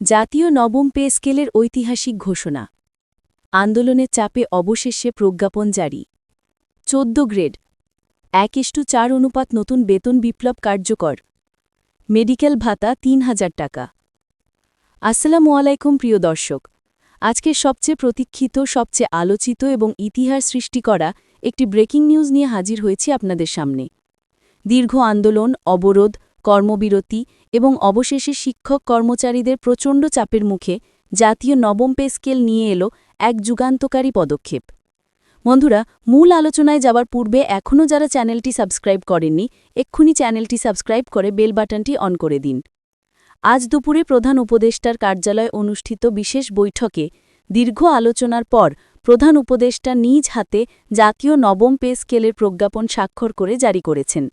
জাতীয় নবম পে স্কেলের ঐতিহাসিক ঘোষণা। আন্দোলনের চাপে অবশেষে প্রজ্ঞাপন জারি। চোদ্দ গ্রেড। এক ইস্টু চার অনুপাত নতুন বেতন বিপ্লব কার্যকর। মেডিকেল ভাতা তিন হাজার টাকা। আসসালামু আলাইকুম প্রিয় দর্শক। আজকের সবচেয়ে প্রতীক্ষিত, সবচেয়ে আলোচিত এবং ইতিহাস সৃষ্টি করা একটি ব্রেকিং নিউজ নিয়ে হাজির হয়েছি আপনাদের সামনে। দীর্ঘ আন্দোলন, অবরোধ কর্মবিরতি এবং অবশেষে শিক্ষক কর্মচারীদের প্রচণ্ড চাপের মুখে জাতীয় নবম পে স্কেল নিয়ে এলো এক যুগান্তকারী পদক্ষেপ। বন্ধুরা, মূল আলোচনায় যাওয়ার পূর্বে এখনও যারা চ্যানেলটি সাবস্ক্রাইব করেননি, এক্ষুনি চ্যানেলটি সাবস্ক্রাইব করে বেল বাটনটি অন করে দিন। আজ দুপুরে প্রধান উপদেষ্টার কার্যালয়ে অনুষ্ঠিত বিশেষ বৈঠকে দীর্ঘ আলোচনার পর প্রধান উপদেষ্টা নিজ হাতে জাতীয় নবম পে স্কেলের প্রজ্ঞাপন স্বাক্ষর করে জারি করেছেন।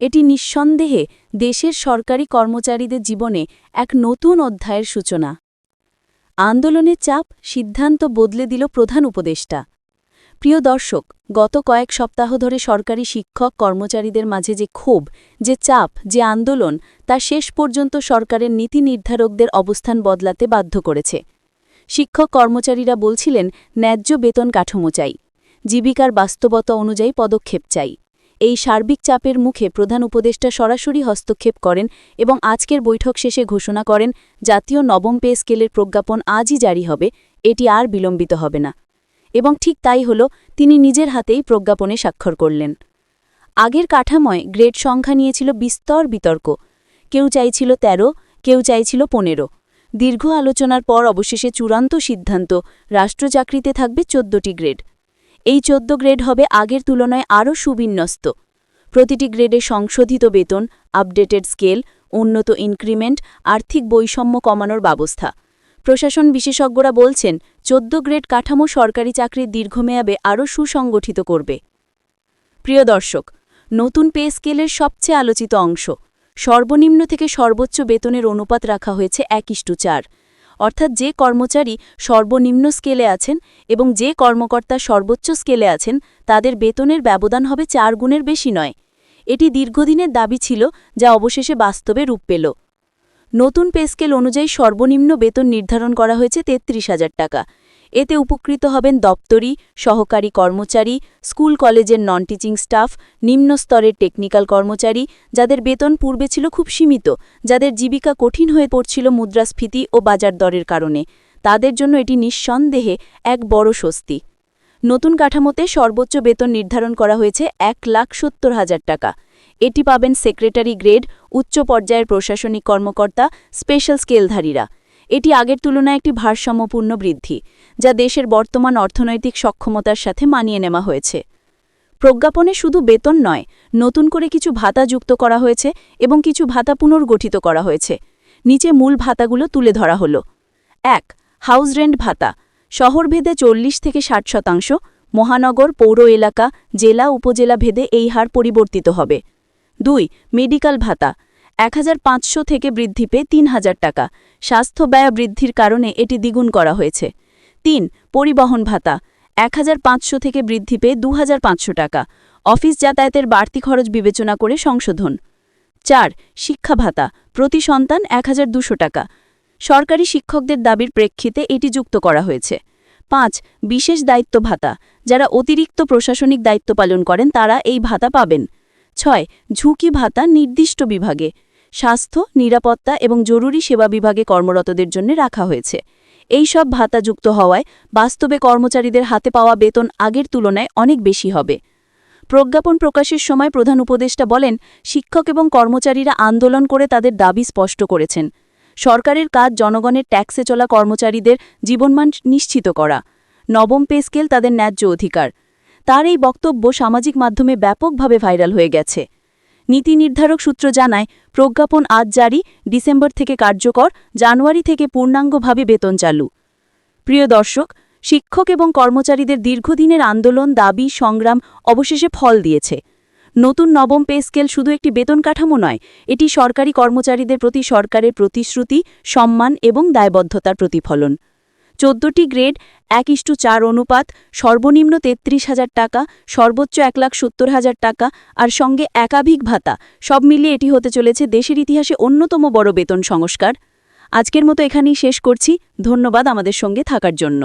এটি নিঃসন্দেহে দেশের সরকারি কর্মচারীদের জীবনে এক নতুন অধ্যায়ের সূচনা। আন্দোলনের চাপ, সিদ্ধান্ত বদলে দিল প্রধান উপদেষ্টা। প্রিয় দর্শক, গত কয়েক সপ্তাহ ধরে সরকারি শিক্ষক কর্মচারীদের মাঝে যে ক্ষোভ, যে চাপ, যে আন্দোলন, তা শেষ পর্যন্ত সরকারের নীতি নির্ধারকদের অবস্থান বদলাতে বাধ্য করেছে। শিক্ষক কর্মচারীরা বলছিলেন, ন্যায্য বেতন কাঠামো চাই। জীবিকার বাস্তবতা অনুযায়ী পদক্ষেপ চাই। এই সার্বিক চাপের মুখে প্রধান উপদেষ্টা সরাসরি হস্তক্ষেপ করেন এবং আজকের বৈঠক শেষে ঘোষণা করেন, জাতীয় নবম পে স্কেলের প্রজ্ঞাপন আজই জারি হবে, এটি আর বিলম্বিত হবে না। এবং ঠিক তাই হল, তিনি নিজের হাতেই প্রজ্ঞাপনে স্বাক্ষর করলেন। আগের কাঠাময় গ্রেড সংখ্যা নিয়েছিল বিস্তর বিতর্ক। কেউ চাইছিল ১৩ কেউ চাইছিল পনেরো। দীর্ঘ আলোচনার পর অবশেষে চূড়ান্ত সিদ্ধান্ত, রাষ্ট্রচাকরিতে থাকবে চোদ্দটি গ্রেড। এই চোদ্দ গ্রেড হবে আগের তুলনায় আরও সুবিন্যস্ত। প্রতিটি গ্রেডে সংশোধিত বেতন, আপডেটেড স্কেল, উন্নত ইনক্রিমেন্ট, আর্থিক বৈষম্য কমানোর ব্যবস্থা। প্রশাসন বিশেষজ্ঞরা বলছেন, চোদ্দ গ্রেড কাঠামো সরকারি চাকরির দীর্ঘমেয়াবে আরও সুসংগঠিত করবে। প্রিয় দর্শক, নতুন পে স্কেলের সবচেয়ে আলোচিত অংশ। সর্বনিম্ন থেকে সর্বোচ্চ বেতনের অনুপাত রাখা হয়েছে এক ইস্টু চার। অর্থাৎ যে কর্মচারী সর্বনিম্ন স্কেলে আছেন এবং যে কর্মকর্তা সর্বোচ্চ স্কেলে আছেন, তাদের বেতনের ব্যবধান হবে চার গুণের বেশি নয়। এটি দীর্ঘদিনের দাবি ছিল, যা অবশেষে বাস্তবে রূপ পেল। নতুন পেস্কেল অনুযায়ী সর্বনিম্ন বেতন নির্ধারণ করা হয়েছে তেত্রিশ হাজার টাকা। এতে উপকৃত হবেন দপ্তরি, সহকারী কর্মচারী, স্কুল কলেজের নন টিচিং স্টাফ নিম্ন স্তরের টেকনিক্যাল কর্মচারী, যাদের বেতন পূর্বে ছিল খুব সীমিত, যাদের জীবিকা কঠিন হয়ে পড়ছিল মুদ্রাস্ফীতি ও বাজার দরের কারণে। তাদের জন্য এটি নিঃসন্দেহে এক বড় স্বস্তি। নতুন কাঠামোতে সর্বোচ্চ বেতন নির্ধারণ করা হয়েছে এক লাখ সত্তর হাজার টাকা। এটি পাবেন সেক্রেটারি গ্রেড, উচ্চ পর্যায়ের প্রশাসনিক কর্মকর্তা, স্পেশাল স্কেলধারীরা। এটি আগের তুলনায় একটি ভারসাম্যপূর্ণ বৃদ্ধি, যা দেশের বর্তমান অর্থনৈতিক সক্ষমতার সাথে মানিয়ে নেওয়া হয়েছে। প্রজ্ঞাপনে শুধু বেতন নয়, নতুন করে কিছু ভাতা যুক্ত করা হয়েছে এবং কিছু ভাতা পুনর্গঠিত করা হয়েছে। নিচে মূল ভাতাগুলো তুলে ধরা হল। এক, হাউস রেন্ট ভাতা। শহরভেদে চল্লিশ থেকে ষাট শতাংশ, মহানগর, পৌর এলাকা, জেলা, উপজেলা ভেদে এই হার পরিবর্তিত হবে। দুই মেডিকেল ভাতা। এক হাজার পাঁচশো থেকে বৃদ্ধি পেয়ে তিন হাজার টাকা। স্বাস্থ্য ব্যয় বৃদ্ধির কারণে এটি দ্বিগুণ করা হয়েছে। তিন, পরিবহন ভাতা। এক হাজার পাঁচশো থেকে বৃদ্ধি পেয়ে দু হাজার পাঁচশো টাকা। অফিস যাতায়াতের বাড়তি খরচ বিবেচনা করে সংশোধন। চার, শিক্ষা ভাতা। প্রতি সন্তান এক টাকা। সরকারি শিক্ষকদের দাবির প্রেক্ষিতে এটি যুক্ত করা হয়েছে। পাঁচ, বিশেষ দায়িত্ব ভাতা। যারা অতিরিক্ত প্রশাসনিক দায়িত্ব পালন করেন তারা এই ভাতা পাবেন। ছয়, ঝুঁকি ভাতা নির্দিষ্ট বিভাগে। স্বাস্থ্য, নিরাপত্তা এবং জরুরি সেবা বিভাগে কর্মরতদের জন্য রাখা হয়েছে। এই সব ভাতা যুক্ত হওয়ায় বাস্তবে কর্মচারীদের হাতে পাওয়া বেতন আগের তুলনায় অনেক বেশি হবে। প্রজ্ঞাপন প্রকাশের সময় প্রধান উপদেষ্টা বলেন, শিক্ষক এবং কর্মচারীরা আন্দোলন করে তাদের দাবি স্পষ্ট করেছেন। সরকারের কাজ জনগণের ট্যাক্সে চলা কর্মচারীদের জীবনমান নিশ্চিত করা। নবম পে স্কেল তাদের ন্যায্য অধিকার। তার এই বক্তব্য সামাজিক মাধ্যমে ব্যাপকভাবে ভাইরাল হয়ে গেছে। নীতি নির্ধারক সূত্র জানায়, প্রজ্ঞাপন আজ জারি, ডিসেম্বর থেকে কার্যকর, জানুয়ারি থেকে পূর্ণাঙ্গভাবে বেতন চালু। প্রিয় দর্শক, শিক্ষক এবং কর্মচারীদের দীর্ঘদিনের আন্দোলন, দাবি, সংগ্রাম অবশেষে ফল দিয়েছে। নতুন নবম পে স্কেল শুধু একটি বেতন কাঠামো নয়, এটি সরকারি কর্মচারীদের প্রতি সরকারের প্রতিশ্রুতি, সম্মান এবং দায়বদ্ধতার প্রতিফলন। চোদ্দটি গ্রেড, এক ইস্টু চার অনুপাত, সর্বনিম্ন তেত্রিশ হাজার টাকা, সর্বোচ্চ এক লাখ সত্তর হাজার টাকা, আর সঙ্গে একাধিক ভাতা। সব মিলিয়ে এটি হতে চলেছে দেশের ইতিহাসে অন্যতম বড় বেতন সংস্কার। আজকের মতো এখানেই শেষ করছি। ধন্যবাদ আমাদের সঙ্গে থাকার জন্য।